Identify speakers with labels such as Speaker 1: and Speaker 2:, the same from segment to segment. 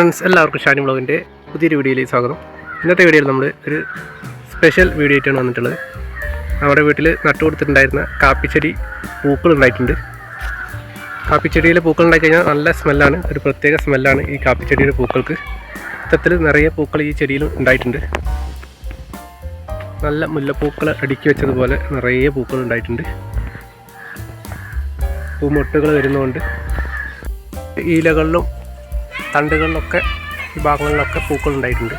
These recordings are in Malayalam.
Speaker 1: ഫ്രണ്ട്സ് എല്ലാവർക്കും ഷാനി ബ്ലോഗിന്റെ പുതിയൊരു വീഡിയോയിലേക്ക് സ്വാഗതം. ഇന്നത്തെ വീഡിയോയിൽ നമ്മൾ ഒരു സ്പെഷ്യൽ വീഡിയോ ആയിട്ടാണ് വന്നിട്ടുള്ളത്. നമ്മുടെ വീട്ടിൽ നട്ടു കൊടുത്തിട്ടുണ്ടായിരുന്ന കാപ്പിച്ചെടി പൂക്കൾ ഉണ്ടായിട്ടുണ്ട്. കാപ്പിച്ചെടിയിലെ പൂക്കൾ ഉണ്ടായി കഴിഞ്ഞാൽ നല്ല സ്മെല്ലാണ് ഒരു പ്രത്യേക സ്മെല്ലാണ് ഈ കാപ്പിച്ചെടിയുടെ പൂക്കൾക്ക്. മൊത്തത്തിൽ നിറയെ പൂക്കൾ ഈ ചെടിയിൽ ഉണ്ടായിട്ടുണ്ട്. നല്ല മുല്ലപ്പൂക്കൾ അടുക്കി വെച്ചതുപോലെ നിറയെ പൂക്കൾ ഉണ്ടായിട്ടുണ്ട്. പൂമൊട്ടുകൾ വരുന്നതുകൊണ്ട് ഇലകളിലും തണ്ടുകളിലൊക്കെ ഈ ഭാഗങ്ങളിലൊക്കെ പൂക്കൾ ഉണ്ടായിട്ടുണ്ട്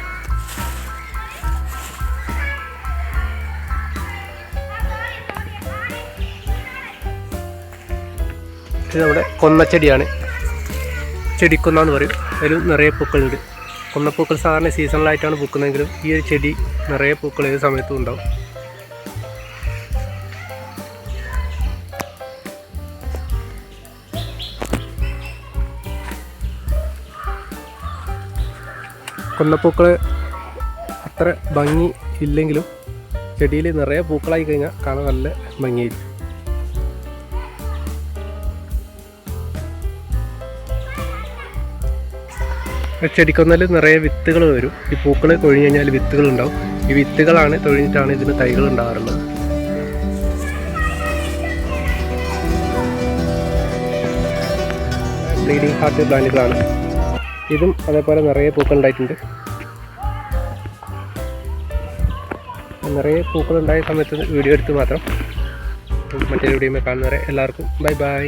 Speaker 1: ഇത് നമ്മുടെ കൊന്നച്ചെടിയാണ്. ചെടിക്കൊന്ന എന്ന് പറയും. അതിൽ നിറയെ പൂക്കളുണ്ട്. കൊന്നപ്പൂക്കൾ സാധാരണ സീസണലായിട്ടാണ് പൂക്കുന്നതെങ്കിലും ഈ ഒരു ചെടി നിറയെ പൂക്കൾ ഏത് സമയത്തും ഉണ്ടാവും. കൊന്നപ്പൂക്കൾ അത്ര ഭംഗി ഇല്ലെങ്കിലും ചെടിയിൽ നിറയെ പൂക്കളായി കഴിഞ്ഞാൽ കാണാൻ നല്ല ഭംഗിയായിരിക്കും. ചെടിക്കൊന്നൽ നിറയെ വിത്തുകൾ വരും. ഈ പൂക്കൾ കൊഴിഞ്ഞു കഴിഞ്ഞാൽ വിത്തുകൾ ഉണ്ടാവും. ഈ വിത്തുകളാണ് തൊഴിഞ്ഞിട്ടാണ് ഇതിന് തൈകൾ ഉണ്ടാകാറുള്ളത്. ബ്ലീഡിങ് ഹാർട്ട് പ്ലാന്റുകളാണ്. ഇതും അതേപോലെ നിറയെ പൂക്കൾ ഉണ്ടായിട്ടുണ്ട് നിറയെ പൂക്കൾ ഉണ്ടായ സമയത്ത് വീഡിയോ എടുത്ത് മാത്രം മറ്റൊരു വീഡിയോ കാണുന്നവരെ എല്ലാവർക്കും ബൈ ബൈ.